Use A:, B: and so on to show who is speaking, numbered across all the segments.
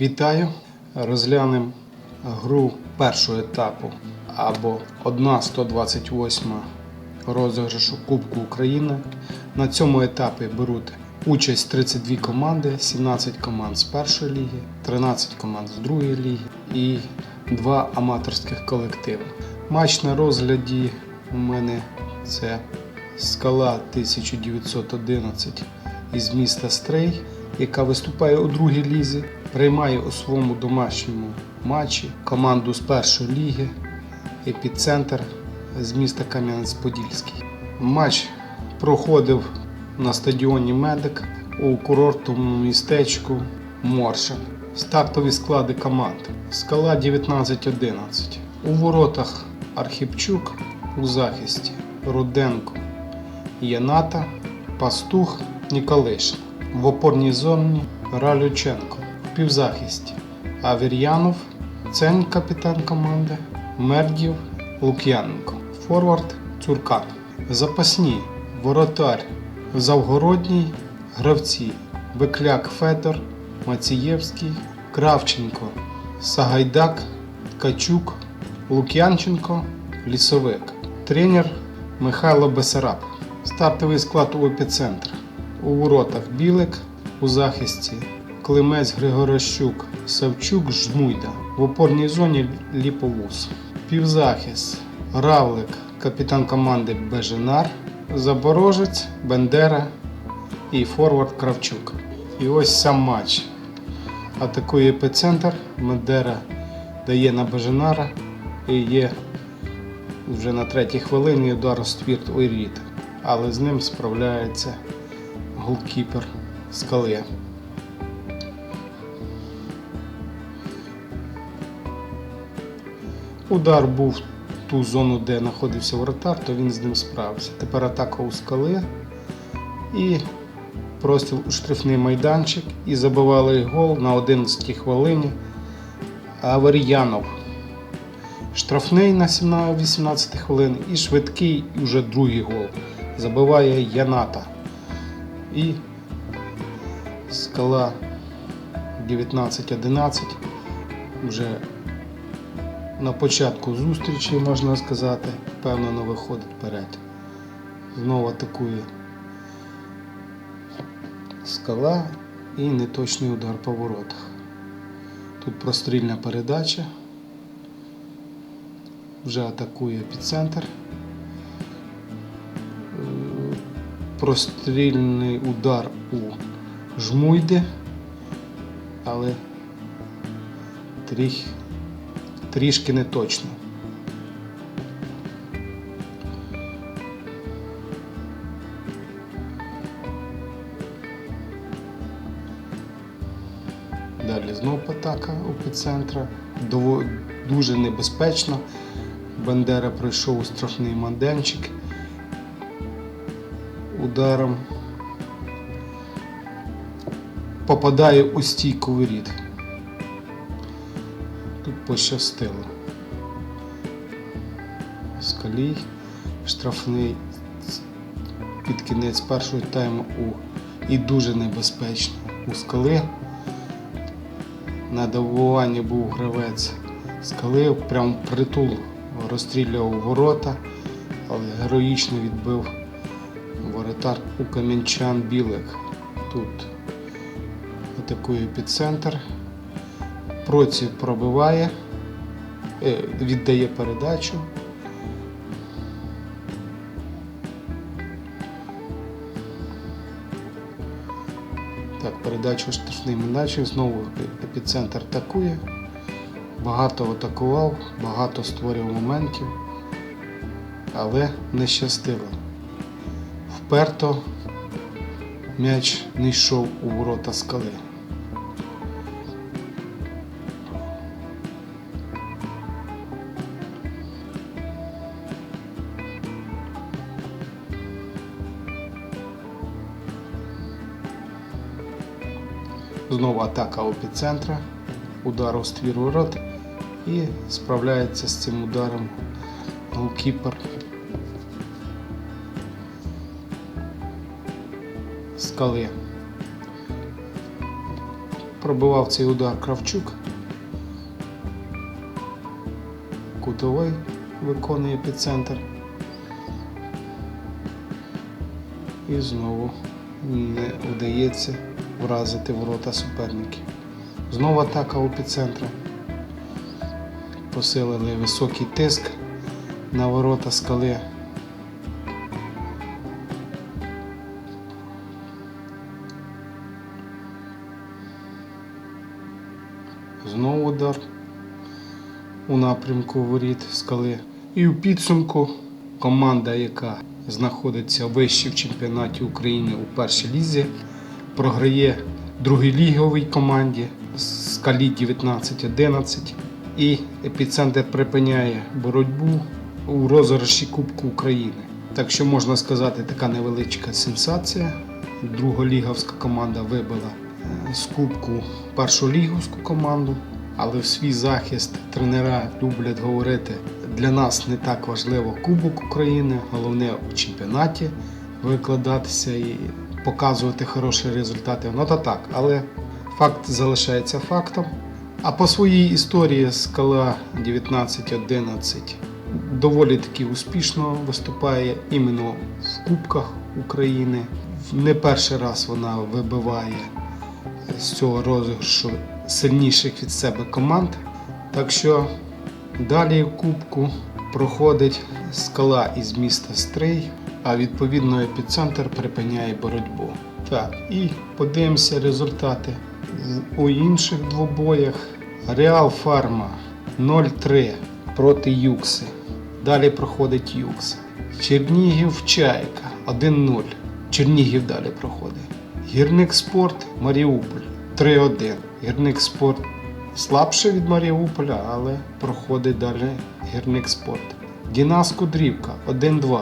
A: Вітаю! Розглянемо гру першого етапу або 1-128 розіграшу Кубку України. На цьому етапі беруть участь 32 команди, 17 команд з першої ліги, 13 команд з другої ліги і два аматорських колективи. Матч на розгляді у мене це скала 1911 із міста Стрей, яка виступає у другій лізі, приймає у своєму домашньому матчі команду з першої ліги епіцентр з міста Кам'янець-Подільський. Матч проходив на стадіоні Медик у курортному містечку Моршин. Стартові склади команд. Скала 19-11. У воротах Архіпчук, у захисті Руденко, Яната, Пастух, Ніколишин. В опорній зоні Ралюченко. Півзахисті Авір'янов, Цень капітан команди, Мердів, Лук'яненко. Форвард Цуркан. Запасні воротар Завгородній, гравці Бекляк Федор, Мацієвський, Кравченко, Сагайдак, Ткачук, Лук'янченко, Лісовик. Тренер Михайло Бесараб. Стартовий склад у епіцентр. У воротах Білик, у захисті Климець Григорощук, Савчук, Жмуйда. В опорній зоні Ліповус. Півзахист Равлик, капітан команди Беженар, Запорожець, Бендера і Форвард Кравчук. І ось сам матч. Атакує епіцентр, Бендера дає на Беженара і є вже на третій хвилині удар у ствірт Ойріт. Але з ним справляється голкіпер скали. Удар був в ту зону, де знаходився воротар, то він з ним справився. Тепер атака у скали і простіл у штрафний майданчик і забивали гол на 11 хвилині. Аваріянов. Штрафний на 18 хвилин і швидкий і вже другий гол. Забиває Яната. І скала 19-11 вже на початку зустрічі, можна сказати, впевнено виходить вперед. Знову атакує скала і неточний удар по воротах. Тут прострільна передача. Вже атакує епіцентр. Прострільний удар у жмуйди, але тріх, трішки не точно. Далі знов атака епіцентра. Дуже небезпечно. Бандера пройшов у штрафний манденчик ударом. Попадає у стійку воріт. Пощастило. Скалій, штрафний під кінець першого тайму у і дуже небезпечно. У скали на добуванні був гравець скали, прям притул розстрілював ворота, але героїчно відбив воротар у кам'янчан білих. Тут атакує епіцентр. Проці пробиває, е, віддає передачу. Так, передачу штрафний м'яч, знову епіцентр атакує. Багато атакував, багато створював моментів, але не щастило. Вперто м'яч не йшов у ворота скали. Знову атака епіцентра, удар у ствір ворот і справляється з цим ударом голкіпер скали. Пробивав цей удар Кравчук. Кутовий виконує епіцентр. І знову не вдається вразити ворота суперників. Знову атака у епіцентра. Посилили високий тиск на ворота скали. Знову удар у напрямку воріт скали. І у підсумку команда, яка знаходиться вище в чемпіонаті України у першій лізі, програє другій ліговій команді скалі 19-11 і епіцентр припиняє боротьбу у розіграші Кубку України. Так що можна сказати, така невеличка сенсація. Друголіговська команда вибила е, з Кубку першу ліговську команду, але в свій захист тренера люблять говорити: для нас не так важливо Кубок України, головне у чемпіонаті викладатися і показувати хороші результати. Ну то так, але факт залишається фактом. А по своїй історії скала 19-11 доволі таки успішно виступає іменно в Кубках України. Не перший раз вона вибиває з цього розіграшу сильніших від себе команд. Так що далі Кубку проходить скала із міста Стрий, а відповідно епіцентр припиняє боротьбу. Так, і подивимося результати у інших двобоях. Реал Фарма 0-3 проти Юкси. Далі проходить Юкса. Чернігів Чайка 1-0. Чернігів далі проходить. Гірник Спорт Маріуполь 3-1. Гірник Спорт слабше від Маріуполя, але проходить далі гірник Спорт. Дінас Кудрівка 1-2.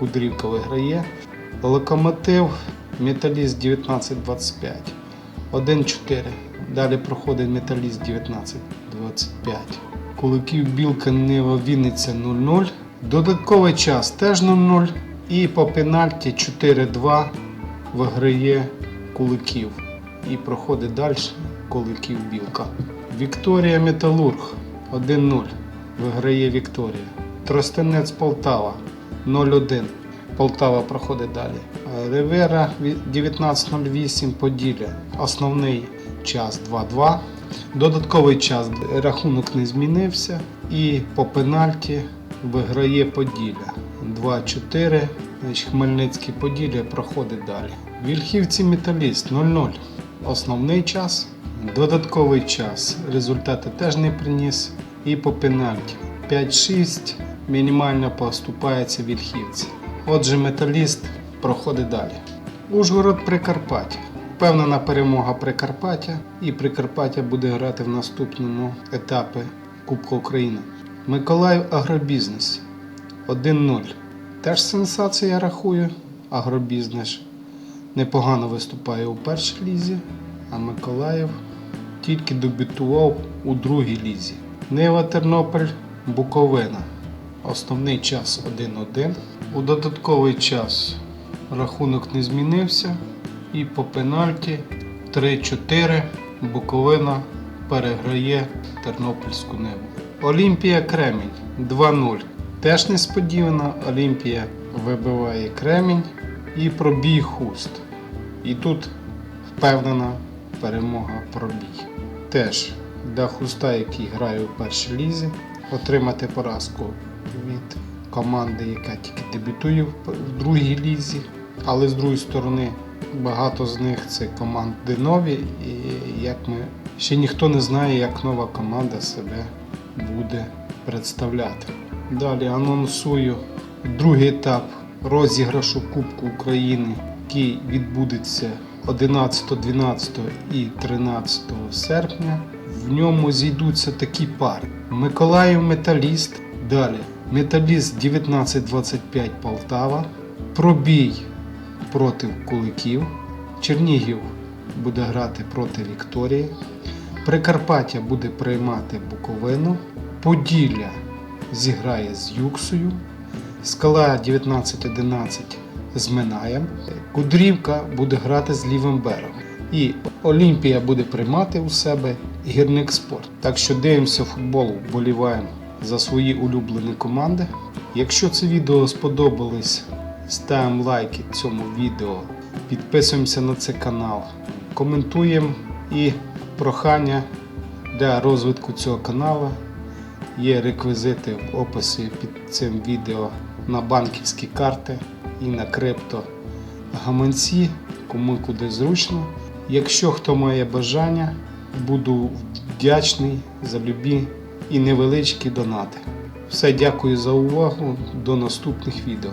A: Кудрівка виграє. Локомотив Металіст 19-25. 1-4. Далі проходить Металіст 19-25. Куликів Білка Нива Вінниця 0-0. Додатковий час теж 0-0. І по пенальті 4-2 виграє Куликів. І проходить далі Куликів Білка. Вікторія Металург 1-0. Виграє Вікторія. Тростенець Полтава 0-1. Полтава проходить далі. Ривера 19.08 Поділля. Основний час 2-2. Додатковий час рахунок не змінився. І по пенальті виграє Поділля. 2-4. Хмельницький Поділля проходить далі. Вільхівці Металіст 0-0. Основний час. Додатковий час. Результати теж не приніс. І по пенальті 5-6. Мінімально поступається Вільхівці. Отже, металіст проходить далі. Ужгород Прикарпаття. Впевнена перемога Прикарпаття. І Прикарпаття буде грати в наступному етапі Кубка України. Миколаїв Агробізнес 1-0. Теж сенсація я рахую. Агробізнес непогано виступає у першій лізі, а Миколаїв тільки дебютував у другій лізі. Нива Тернопіль Буковина. Основний час 1-1. У додатковий час рахунок не змінився. І по пенальті 3-4 Буковина переграє Тернопільську ниву. Олімпія Кремінь 2-0. Теж несподівано Олімпія вибиває Кремінь і пробій хуст. І тут впевнена перемога пробій. Теж для хуста, який грає у першій лізі, отримати поразку від команди, яка тільки дебютує в другій лізі. Але з другої сторони, багато з них це команди нові, і як ми ще ніхто не знає, як нова команда себе буде представляти. Далі анонсую другий етап розіграшу Кубку України, який відбудеться 11, 12 і 13 серпня. В ньому зійдуться такі пари: Миколаїв Металіст, далі. Металіст 1925 Полтава, Пробій проти Куликів, Чернігів буде грати проти Вікторії, Прикарпаття буде приймати Буковину, Поділля зіграє з Юксою, Скала 1911 з Минаєм, Кудрівка буде грати з лівим берегом. І Олімпія буде приймати у себе гірник спорт. Так що дивимося футбол, вболіваємо за свої улюблені команди. Якщо це відео сподобалось, ставимо лайки цьому відео, підписуємося на цей канал, коментуємо і прохання для розвитку цього каналу. Є реквізити в описі під цим відео на банківські карти і на крипто гаманці, кому куди зручно. Якщо хто має бажання, буду вдячний за любі і невеличкі донати. Все, дякую за увагу. До наступних відео.